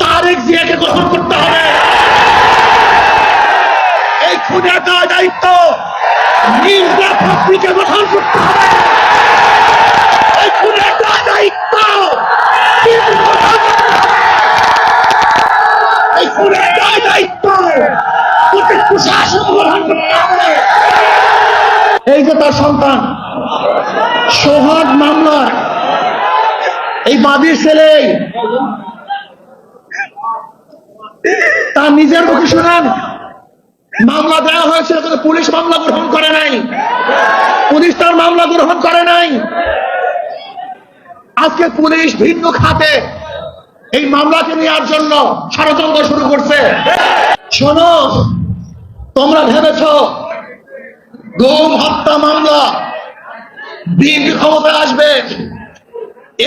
তারেক জিয়াকে গ্রহণ করতে হবে। এই দায় দায়িত্ব মির্জা গ্রহণ করতে হবে। এই দায়িত্ব। এই দায় দায়িত্ব প্রত্যেক প্রশাসন গ্রহণ করতে হবে। এই যে তার সন্তান, সোহাগ মামলা এই বাদীর ছেলে তার নিজের মুখে শোনান, মামলা দেওয়া হয়েছিল কিন্তু পুলিশ মামলা গ্রহণ করে নাই। পুলিশ তার মামলা গ্রহণ করে নাই। আজকে পুলিশ ভিন্ন খাতে এই মামলাকে নেওয়ার জন্য ষড়যন্ত্র শুরু করছে। শোনো, তোমরা ভেবেছ গুম হত্যা মামলা বিএনপি ক্ষমতায় আসবে।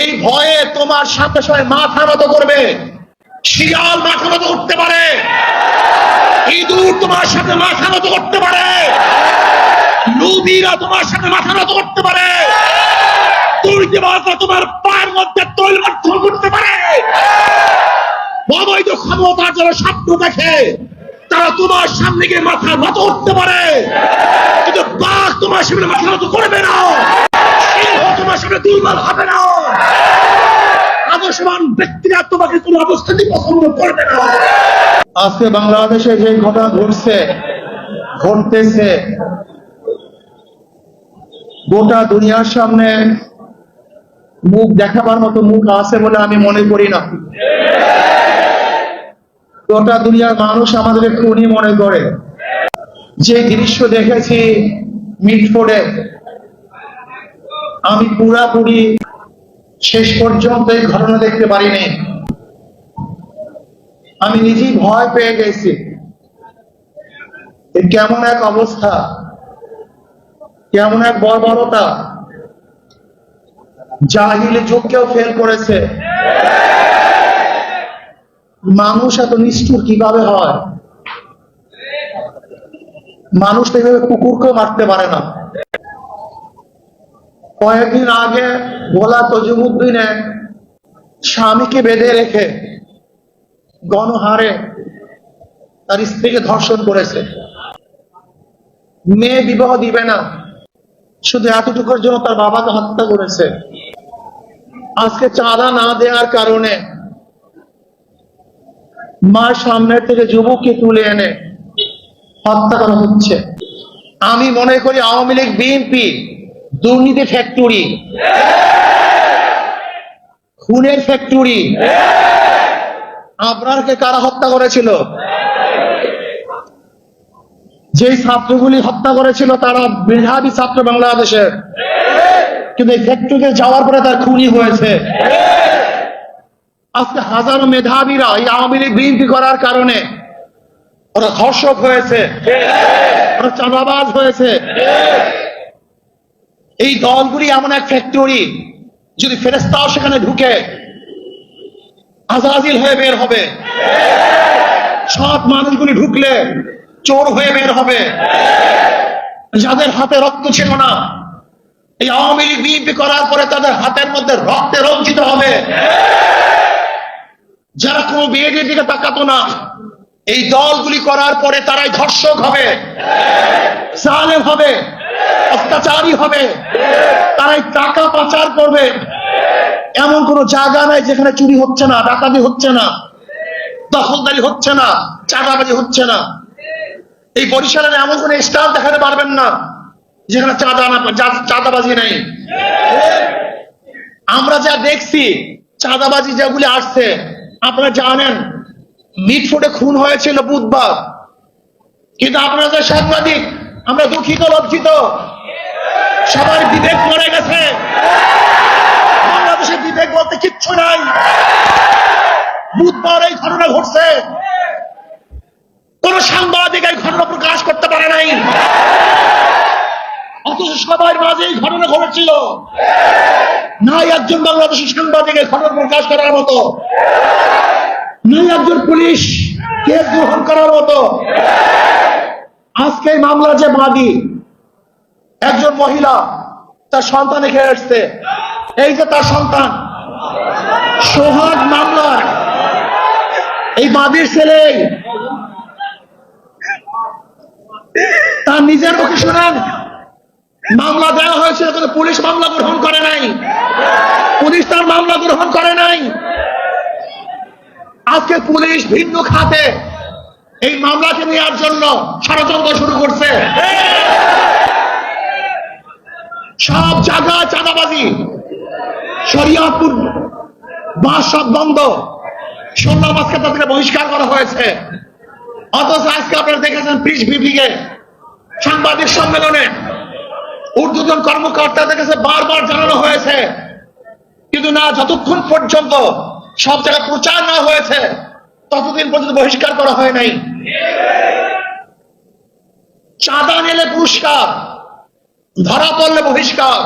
এই ভয়ে তোমার সাথে সাথে মাথা নত করবে। শিয়াল মাথা নত করতে পারে। ইঁদুর তোমার সাথে মাথা নত করতে পারে। নদীরা তোমার সাথে মাথা নত করতে পারে। তোমার পায়ের মধ্যে তৈল মাধ্যম করতে পারে। অবৈধ ক্ষমতার যারা স্বপ্ন দেখে, তারা তোমার সামনে গিয়ে মাথা মতো উঠতে পারে। কিন্তু বাঘ তোমার সামনে মাথা মতো করবে না। তোমার সামনে দুর্বল হবে না। আদর্শবান ব্যক্তিরা তোমাকে কোনো অবস্থাতেই পছন্দ করবে না। আজকে বাংলাদেশে যে ঘটনা ঘটছে, ঘটতেছে, গোটা দুনিয়ার সামনে মুখ দেখাবার মতো মুখ আছে বলে আমি মনে করি না। গোটা দুনিয়ার মানুষ আমাদের খুনি মনে করে। যে দৃশ্য দেখেছি মিটফোর্ডে, আমি পুরাপুরি শেষ পর্যন্ত এই ঘটনা দেখতে পারিনি। আমি নিজেই ভয় পেয়ে গেছি। কেমন এক অবস্থা? কেমন এক বর্বরতা? জাহিলি যুগকেও ফেল করেছে। মানুষ এত নিষ্ঠুর কীভাবে হয়? মানুষ তো এইভাবে কুকুরকেও মারতে পারে না। কয়েকদিন আগে ভোলা তজুমুদ্দিনে স্বামীকে বেঁধে রেখে গণহারে তার স্ত্রীকে ধর্ষণ করেছে। মেয়ে বিবাহ দিবে না। শুধু এতটুকুর জন্য তার বাবাকে হত্যা করেছে। আজকে চাঁদা না দেওয়ার কারণে মার সামনের থেকে যুবককে তুলে এনে হত্যা করা হচ্ছে। আমি মনে করি আওয়ামী লীগ, বিএনপি দুর্নীতি ফ্যাক্টরি। খুনের ফ্যাক্টরি। আপনারকে কারা হত্যা করেছিল? যেই ছাত্রগুলি হত্যা করেছিল তারা মেধাবী ছাত্র বাংলাদেশের কিন্তু ফ্যাক্টরিতে যাওয়ার পরে তার খুনি হয়েছে। আজকে হাজারো মেধাবীরা এই আওয়ামী লীগ বিএনপি করার কারণে ওরা ধর্ষক হয়েছে, ওরা চাঁদাবাজ হয়েছে। এই দলগুলি এমন এক ফ্যাক্টরি যদি ফেরেস্তাও সেখানে ঢুকে, আজাজিল হয়ে বের হবে। সৎ মানুষগুলি ঢুকলে চোর হয়ে বের হবে। যাদের হাতে রক্ত ছিল না, এই আওয়ামী লীগ বিএনপি করার পরে তাদের হাতের মধ্যে রক্তে রঞ্জিত হবে। যারা কোনো বিয়ের দিকে তাকাতো না, এই দলগুলি করার পরে তারাই ধর্ষক হবে, জালেম হবে। অত্যাচারী হবে। তারাই টাকা পাচার করবে। এমন কোন জায়গা নাই যেখানে চুরি হচ্ছে না, ডাকাতি হচ্ছে না, দখলদারি হচ্ছে না, চাঁদাবাজি হচ্ছে না। এই বরিশালের এমন কোন স্টার দেখাতে পারবেন না যেখানে চাঁদা না চাঁদাবাজি নেই। আমরা যা দেখছি, চাঁদাবাজি যেগুলি আসছে, আপনারা জানেন, মিটফুটে খুন হয়েছিল বুধবার। কিন্তু আপনারা সাংবাদিক আমরা দুঃখিত, লজ্জিত। সবার বিবেক মরে গেছে। বাংলাদেশের বিবেক বলতে কিচ্ছু নাই। বুধবার এই ঘটনা ঘটছে। কোন সাংবাদিক এই ঘটনা প্রকাশ করতে পারে নাই। অথচ সবার মাঝে এই ঘটনা ঘটেছিল। নাই একজন বাংলাদেশের সাংবাদিক এই ঘটনা প্রকাশ করার মতো। নাই একজন পুলিশ কেস গ্রহণ করার মতো। আজকে এই মামলার যে বাদী, একজন মহিলা তার সন্তান এখানে এসছে এই যে তার সন্তান, সোহাগ মামলার, এই বাদির ছেলে। তার নিজের মুখে শোনেন, মামলা দেওয়া হয়েছিল কিন্তু পুলিশ মামলা গ্রহণ করে নাই। পুলিশ তার মামলা গ্রহণ করে নাই। আজকে পুলিশ ভিন্ন খাতে এই মামলাকে নেওয়ার জন্য ষড়যন্ত্র শুরু করছে। সব জায়গায় চাঁদাবাজি, শরিয়াতপুর বাস সব বন্ধ। সন্ধ্যা তাদেরকে বহিষ্কার করা হয়েছে। অথচ আজকে আপনারা দেখেছেন পিস বিভিকে সাংবাদিক সম্মেলনে ঊর্ধ্বতন কর্মকর্তাদের কাছে বারবার জানানো হয়েছে। কিন্তু না, যতক্ষণ পর্যন্ত সব জায়গায় প্রচার না হয়েছে ততদিন পর্যন্ত বহিষ্কার করা হয় নাই। চাঁদা নিলে পুরস্কার, ধরা পড়লে বহিষ্কার,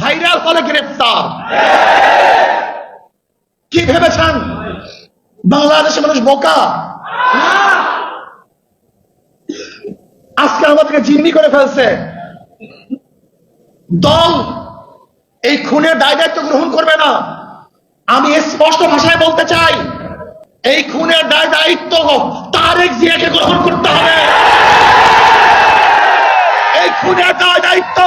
ভাইরাল হলে গ্রেপ্তার। কি ভেবেছেন? বাংলাদেশের মানুষ বোকা? আজকে আমাদেরকে জিম্মি করে ফেলছে। দল এই খুনের দায় দায়িত্ব গ্রহণ করবে না। আমি স্পষ্ট ভাষায় বলতে চাই, এই খুনের দায় দায়িত্ব তারেক জিয়াকে গ্রহণ করতে হবে। এই খুনের দায় দায়িত্ব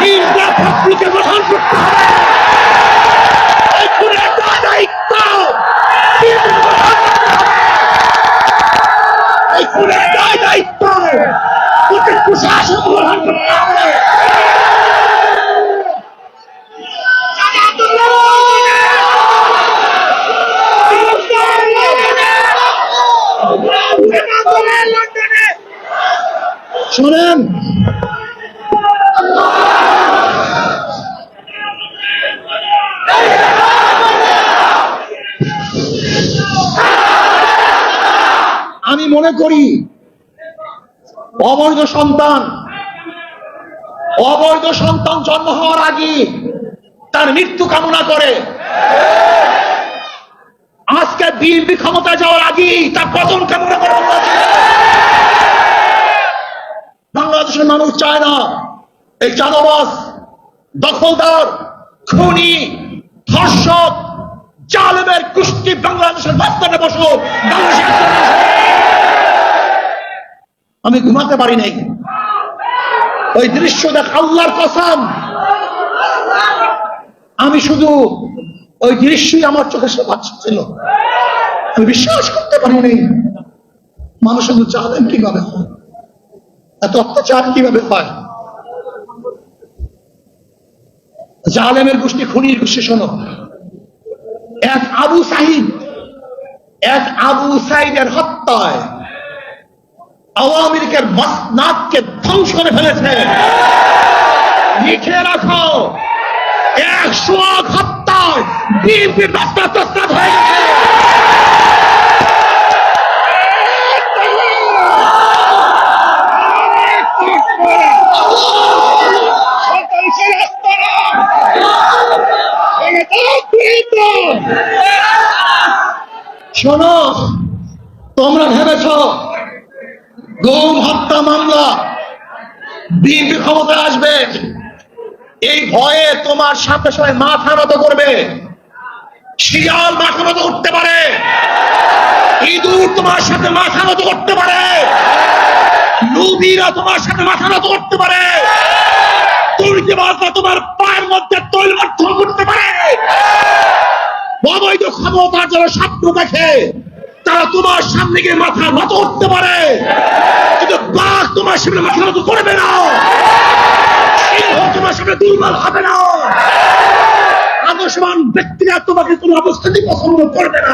মির্জা গ্রহণ করতে হবে। এই খুনের দায় দায়িত্ব। এই খুনের দায় দায়িত্ব প্রশাসন গ্রহণ করতে হবে। শোনেন। আমি মনে করি অবৈধ সন্তান অবৈধ সন্তান জন্ম হওয়ার আগে তার মৃত্যু কামনা করে। আজকে বিএনপি ক্ষমতায় যাওয়ার আগে তার পতন কামনা করে। বাংলাদেশের মানুষ চায় না। এই চাঁদাবাস দখলদার, খুনি, ধর্ষক, জালেমের কুষ্টি বাংলাদেশের মাঝখানে বসো। আমি ঘুমাতে পারি নাই। ওই দৃশ্য দেখ, আল্লাহর কসম। আমি শুধু ওই দৃশ্যই আমার চোখের সামনে ছিল। আমি বিশ্বাস করতে পারিনি। মানুষ শুধু জানেন কীভাবে হয়? এত অত্যাচার কীভাবে হয় জালেমের গোষ্ঠী খুনির গোষ্ঠী, শোনো। এক আবু সাহিদ এক আবু সাইদের হত্যায় আওয়ামী লীগের মসনাদকে ধ্বংস করে ফেলেছে। লিখে রাখো, একশো হত্যায় বিএনপির রাস্তা তস্তাদ হয়ে গেছে। শোনো, তোমরা ভেবেছ গৌম হত্যা মামলা বিএনপি ক্ষমতায় আসবে? এই ভয়ে তোমার সাথে সবাই মাথা নত করবে। শিয়াল মাথা নত করতে পারে। ইঁদুর তোমার সাথে মাথা নত করতে পারে। নদীরা তোমার সাথে মাথা নত করতে পারে। দুর্নীতিবাজরা তোমার পায়ের মধ্যে তৈল মাধ্যম করতে পারে? অবৈধ ক্ষমতার যারা স্বপ্ন দেখে, তারা তোমার সামনে গিয়ে মাথা নত করতে পারে। কিন্তু বাঘ তোমার সামনে মাথা নত করবে না। তোমার সামনে দুর্বল হবে না। আদর্শবান ব্যক্তিরা তোমাকে কোনো অবস্থাতেই পছন্দ করবে না।